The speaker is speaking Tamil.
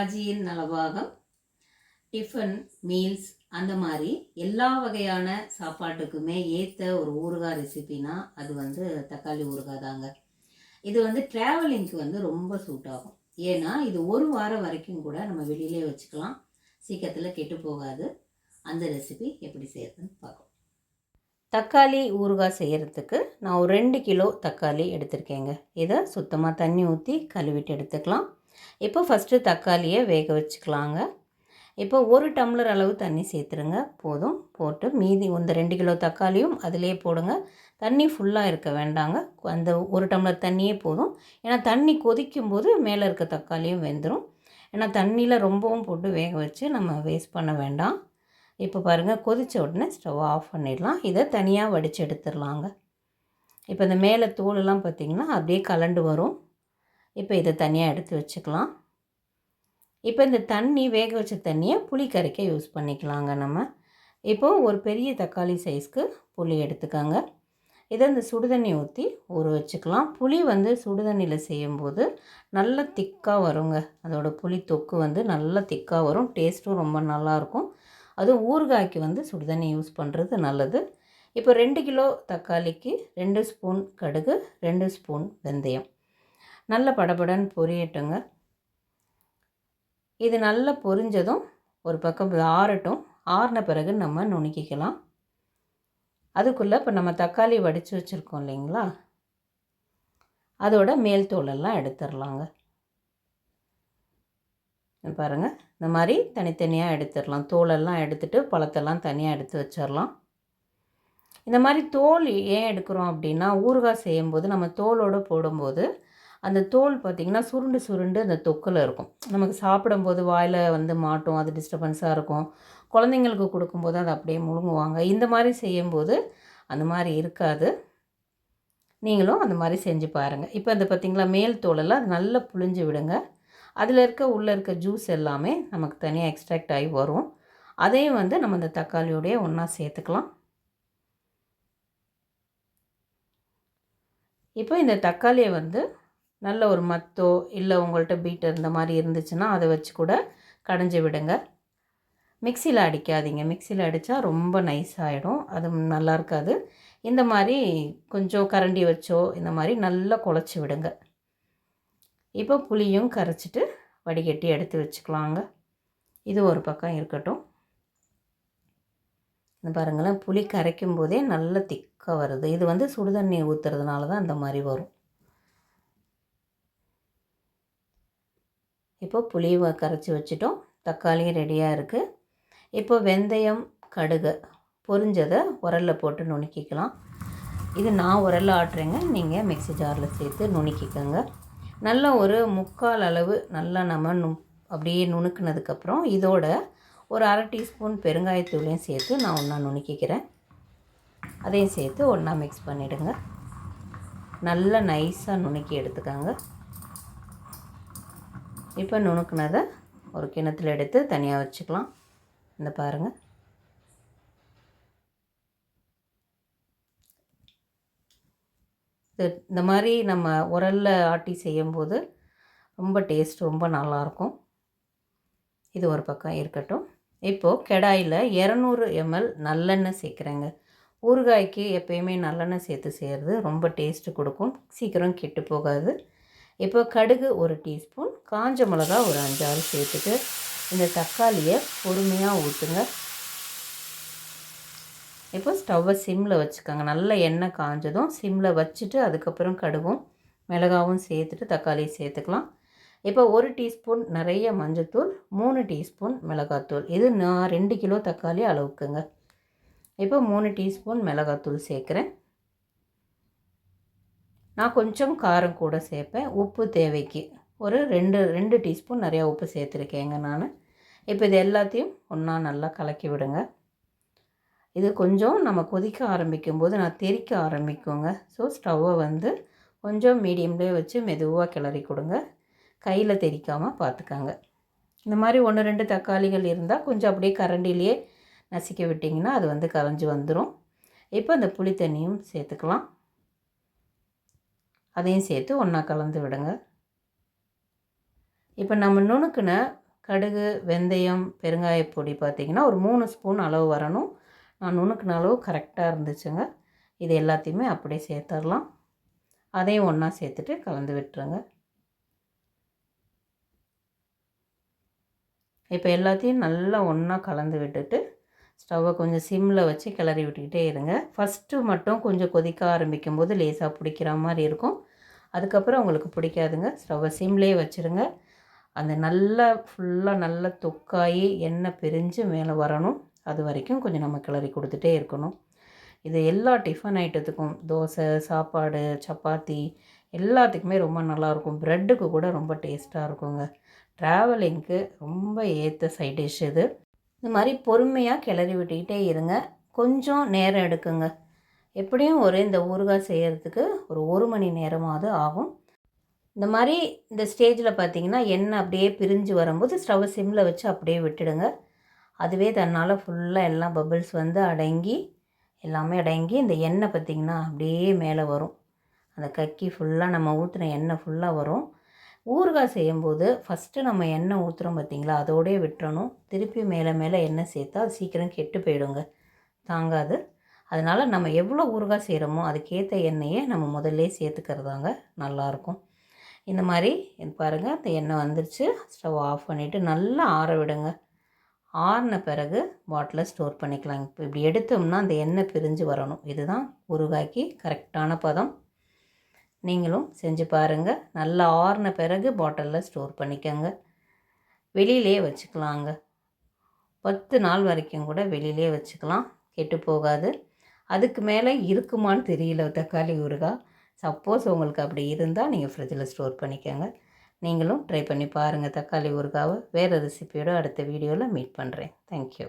பாலாஜியின் நலபாகம் டிஃபன் மீல்ஸ் அந்த மாதிரி எல்லா வகையான சாப்பாட்டுக்குமே ஏற்ற ஒரு ஊறுகாய் ரெசிபினா அது வந்து தக்காளி ஊறுகாய் தாங்க. இது வந்து ட்ராவலிங்க்கு வந்து ரொம்ப சூட் ஆகும். ஏன்னா இது ஒரு வாரம் வரைக்கும் கூட நம்ம வெளியிலே வச்சுக்கலாம். சீக்கிரத்தில் கெட்டு போகாது. அந்த ரெசிபி எப்படி செய்யறதுன்னு பார்க்கலாம் தக்காளி ஊறுகாய் செய்கிறதுக்கு நான் ஒரு ரெண்டு கிலோ தக்காளி எடுத்திருக்கேங்க. இதை சுத்தமாக தண்ணி ஊற்றி கழுவிட்டு எடுத்துக்கலாம். இப்போ ஃபஸ்ட்டு தக்காளியை வேக வச்சுக்கலாங்க. இப்போ ஒரு டம்ளர் அளவு தண்ணி சேர்த்துருங்க. போதும். போட்டு மீதி இந்த ரெண்டு கிலோ தக்காளியும் அதிலே போடுங்க. தண்ணி ஃபுல்லாக இருக்க வேண்டாங்க. அந்த ஒரு டம்ளர் தண்ணியே போதும். ஏன்னா தண்ணி கொதிக்கும் போது மேலே இருக்க தக்காளியும் வெந்துடும் ஏன்னா தண்ணியில் ரொம்பவும் போட்டு வேக வச்சு நம்ம வேஸ்ட் பண்ண வேண்டாம். இப்போ பாருங்கள் கொதித்த உடனே ஸ்டவ் ஆஃப் பண்ணிடலாம். இதை தனியாக வடித்து எடுத்துடலாங்க. இப்போ இந்த மேலே தோலெல்லாம் பார்த்திங்கன்னா அப்படியே கலண்டு வரும். இப்போ இதை தனியாக எடுத்து வச்சுக்கலாம். இப்போ இந்த தண்ணி வேக வச்ச தண்ணியை புளி கரைக்க யூஸ் பண்ணிக்கலாங்க நம்ம. இப்போது ஒரு பெரிய தக்காளி சைஸ்க்கு புளி எடுத்துக்கோங்க. இதை இந்த சுடுதண்ணி ஊற்றி ஊற வச்சுக்கலாம். புளி வந்து சுடுதண்ணியில் செய்யும்போது நல்லா திக்காக வருங்க. அதோட புளி தொக்கு வந்து நல்லா திக்காக வரும். டேஸ்ட்டும் ரொம்ப நல்லாயிருக்கும். அதுவும் ஊறுகாய்க்கு வந்து சுடுதண்ணி யூஸ் பண்ணுறது நல்லது. இப்போ ரெண்டு கிலோ தக்காளிக்கு ரெண்டு ஸ்பூன் கடுகு ரெண்டு ஸ்பூன் வெந்தயம். நல்ல படபடன்னு பொரியட்டுங்க. இது நல்லா பொரிஞ்சதும் ஒரு பக்கம் ஆறட்டும். ஆறின பிறகு நம்ம நுணுக்கிக்கலாம். அதுக்குள்ளே இப்போ நம்ம தக்காளி வடித்து வச்சுருக்கோம் இல்லைங்களா? அதோட மேல் தோலெல்லாம் எடுத்துடலாங்க பாருங்கள் இந்த மாதிரி தனித்தனியாக எடுத்துடலாம் தோலெல்லாம் எடுத்துகிட்டு பழத்தெல்லாம் தனியாக எடுத்து வச்சிடலாம் இந்த மாதிரி தோல் ஏன் எடுக்கிறோம் அப்படின்னா ஊறுகாய் செய்யும்போது நம்ம தோலோடு போடும்போது அந்த தோல் பார்த்திங்கன்னா சுருண்டு சுருண்டு அந்த தொக்கில் இருக்கும். நமக்கு சாப்பிடும்போது வாயில் வந்து மாட்டோம் அது டிஸ்டர்பன்ஸாக இருக்கும். குழந்தைங்களுக்கு கொடுக்கும்போது அதை அப்படியே முழுங்குவாங்க. இந்த மாதிரி செய்யும்போது அந்த மாதிரி இருக்காது. நீங்களும் அந்த மாதிரி செஞ்சு பாருங்கள் இப்போ அந்த பார்த்திங்களா மேல் தோலெல்லாம் அது நல்லா புழிஞ்சு விடுங்க. அதில் இருக்க உள்ளே இருக்க ஜூஸ் எல்லாமே நமக்கு தனியாக எக்ஸ்ட்ராக்ட் ஆகி வரும். அதையும் வந்து நம்ம இந்த தக்காளியோடைய ஒன்றா சேர்த்துக்கலாம். இப்போ இந்த தக்காளியை வந்து நல்ல ஒரு மத்தோ இல்லை உங்கள்கிட்ட பீட்டர் இந்த மாதிரி இருந்துச்சுன்னா அதை வச்சு கூட கடைஞ்சி விடுங்க. மிக்சியில் அடிக்காதீங்க. மிக்சியில் அடித்தா ரொம்ப நைஸ் ஆகிடும் அது நல்லா இருக்காது. இந்த மாதிரி கொஞ்சம் கரண்டி வச்சோ இந்த மாதிரி நல்லா குழச்சி விடுங்க. இப்போ புளியும் கரைச்சிட்டு வடிகட்டி எடுத்து வச்சுக்கலாங்க. இது ஒரு பக்கம் இருக்கட்டும். இந்த பாருங்களேன். புளி கரைக்கும் போதே நல்ல திக்காக வருது. இது வந்து சுடுதண்ணி ஊற்றுறதுனால தான் இந்த மாதிரி வரும். இப்போ புளியை கரைச்சி வச்சுட்டோம். தக்காளியும் ரெடியாக இருக்குது இப்போ வெந்தயம் கடுகு பொரிஞ்சதை உரலில் போட்டு நுணுக்கிக்கலாம். இது நான் உரலில் ஆட்டுறேங்க. நீங்கள் மிக்சி ஜாரில் சேர்த்து நுணுக்கிக்கோங்க. நல்ல ஒரு முக்கால் அளவு நல்லா நம்ம நு அப்படியே நுணுக்கினதுக்கப்புறம் இதோட ஒரு அரை டீஸ்பூன் பெருங்காயத்தூளையும் சேர்த்து நான் ஒன்றா நுணுக்கிக்கிறேன். அதையும் சேர்த்து ஒன்றா மிக்ஸ் பண்ணிவிடுங்க நல்லா நைஸாக நுணுக்கி எடுத்துக்கோங்க. இப்போ நுணுக்குனதை ஒரு கிணத்துல எடுத்து தனியாக வச்சுக்கலாம். இந்த பாருங்கள் இது இந்த மாதிரி நம்ம உரலில் ஆட்டி செய்யும்போது ரொம்ப டேஸ்ட் ரொம்ப நல்லாயிருக்கும். இது ஒரு பக்கம் இருக்கட்டும். இப்போது கெடாயில் இரநூறு எம்எல் நல்லெண்ணெய் சேர்க்குறேங்க. ஊறுகாய்க்கு எப்பயுமே நல்லெண்ணெய் சேர்த்து செய்கிறது ரொம்ப டேஸ்ட்டு கொடுக்கும். சீக்கிரம் கெட்டு போகாது. இப்போ கடுகு ஒரு டீஸ்பூன் காஞ்ச மிளகா ஒரு அஞ்சாறு சேர்த்துட்டு இந்த தக்காளியை பொறுமையாக ஊற்றுங்க இப்போ ஸ்டவ்வை சிம்மில் வச்சுக்கோங்க. நல்ல எண்ணெய் காஞ்சதும் சிம்மில் வச்சுட்டு அதுக்கப்புறம் கடுகும் மிளகாவும் சேர்த்துட்டு தக்காளியை சேர்த்துக்கலாம். இப்போ ஒரு டீஸ்பூன் நிறைய மஞ்சத்தூள் மூணு டீஸ்பூன் மிளகாத்தூள். இது நான் ரெண்டு கிலோ தக்காளி அளவுக்குங்க. இப்போ மூணு டீஸ்பூன் மிளகாத்தூள் சேர்க்குறேன். நான் கொஞ்சம் காரம் கூட சேர்ப்பேன். உப்பு தேவைக்கு. ஒரு ரெண்டு ரெண்டு டீஸ்பூன் நிறையா உப்பு சேர்த்துருக்கேங்க நான். இப்போ இது எல்லாத்தையும் ஒன்றா நல்லா கலக்கி விடுங்க. இது கொஞ்சம் நம்ம கொதிக்க ஆரம்பிக்கும் போது நான் தெறிக்க ஆரம்பிக்குங்க. ஸோ ஸ்டவ்வை வந்து கொஞ்சம் மீடியம்லேயே வச்சு மெதுவாக கிளறி கொடுங்க. கையில் தெறிக்காமல் பார்த்துக்கங்க இந்த மாதிரி ஒன்று ரெண்டு தக்காளிகள் இருந்தால் கொஞ்சம் அப்படியே கரண்டிலேயே நசிக்க விட்டிங்கன்னா அது வந்து கரைஞ்சி வந்துடும் இப்போ அந்த புளி தண்ணியும் சேர்த்துக்கலாம். அதையும் சேர்த்து ஒன்றா கலந்து விடுங்க. இப்போ நம்ம நுணுக்குன கடுகு வெந்தயம் பெருங்காயப்பொடி பார்த்திங்கன்னா ஒரு மூணு ஸ்பூன் அளவு வரணும். நான் நுணுக்குன அளவு கரெக்டாக இருந்துச்சுங்க. இது எல்லாத்தையுமே அப்படியே சேர்த்துடலாம் அதையும் ஒன்றா சேர்த்துட்டு கலந்து விட்டுருங்க. இப்போ எல்லாத்தையும் நல்லா ஒன்றா கலந்து விட்டுட்டு ஸ்டவ்வை கொஞ்சம் சிம்மில் வச்சு கிளறி விட்டுக்கிட்டே இருங்க. ஃபஸ்ட்டு மட்டும் கொஞ்சம் கொதிக்க ஆரம்பிக்கும் போது லேசாக பிடிக்கிற மாதிரி இருக்கும். அதுக்கப்புறம் உங்களுக்கு பிடிக்காதுங்க. ஸ்டவ்வை சிம்லேயே வச்சுருங்க. அந்த நல்லா ஃபுல்லாக நல்லா தொக்காயி எண்ணெய் பிரிஞ்சு மேலே வரணும். அது வரைக்கும் கொஞ்சம் நம்ம கிளறி கொடுத்துட்டே இருக்கணும். இது எல்லா டிஃபன் ஐட்டத்துக்கும் தோசை சாப்பாடு சப்பாத்தி எல்லாத்துக்குமே ரொம்ப நல்லாயிருக்கும். ப்ரெட்டுக்கு கூட ரொம்ப டேஸ்ட்டாக இருக்குங்க. ட்ராவலிங்க்கு ரொம்ப ஏற்ற சைட் டிஷ் இது. இந்த மாதிரி பொறுமையாக கிளறி விட்டுக்கிட்டே இருங்க. கொஞ்சம் நேரம் எடுக்குங்க. எப்படியும் ஒரு இந்த ஊறுகாய் செய்கிறதுக்கு ஒரு ஒரு மணி நேரமாவது ஆகும். இந்த மாதிரி இந்த ஸ்டேஜில் பார்த்தீங்கன்னா எண்ணெய் அப்படியே பிரிஞ்சு வரும்போது ஸ்டவ் சிம்மில் வச்சு அப்படியே விட்டுடுங்க. அதுவே தன்னால் ஃபுல்லாக எல்லாம் பபிள்ஸ் வந்து அடங்கி எல்லாமே அடங்கி இந்த எண்ணெய் பார்த்திங்கன்னா அப்படியே மேலே வரும். அந்த கக்கி ஃபுல்லாக நம்ம ஊற்றின எண்ணெய் ஃபுல்லாக வரும். ஊறுகாய் செய்யும்போது ஃபஸ்ட்டு நம்ம எண்ணெய் ஊற்றுறோம் பார்த்திங்களா அதோடய விட்டுறணும். திருப்பி மேலே மேலே எண்ணெய் சேர்த்தா அது சீக்கிரம் கெட்டு போயிடுங்க. தாங்காது. அதனால் நம்ம எவ்வளோ ஊறுகாய் செய்கிறோமோ அதுக்கேற்ற எண்ணெயை நம்ம முதல்ல சேர்த்துக்கிறதாங்க நல்லாயிருக்கும். இந்த மாதிரி பாருங்கள் இந்த எண்ணெய் வந்துருச்சு. ஸ்டவ் ஆஃப் பண்ணிவிட்டு நல்லா ஆற விடுங்க. ஆறின பிறகு பாட்டிலில் ஸ்டோர் பண்ணிக்கலாம் இப்போ இப்படி எடுத்தோம்னா அந்த எண்ணெய் பிரிஞ்சு வரணும். இதுதான் ஊறுகாய்க்கு கரெக்டான பதம். நீங்களும் செஞ்சு பாருங்கள் நல்லா ஆறின பிறகு பாட்டிலில் ஸ்டோர் பண்ணிக்கோங்க. வெளியிலே வச்சுக்கலாங்க. பத்து நாள் வரைக்கும் கூட வெளியிலே வச்சுக்கலாம். கெட்டு போகாது. அதுக்கு மேலே இருக்குமான்னு தெரியல தக்காளி ஊறுகாய் சப்போஸ் உங்களுக்கு அப்படி இருந்தால் நீங்கள் ஃப்ரிட்ஜில் ஸ்டோர் பண்ணிக்கோங்க. நீங்களும் ட்ரை பண்ணி பாருங்கள் தக்காளி ஊறுகாவை. வேறு ரெசிபியோடு அடுத்த வீடியோவில் மீட் பண்ணுறேன் தேங்க்யூ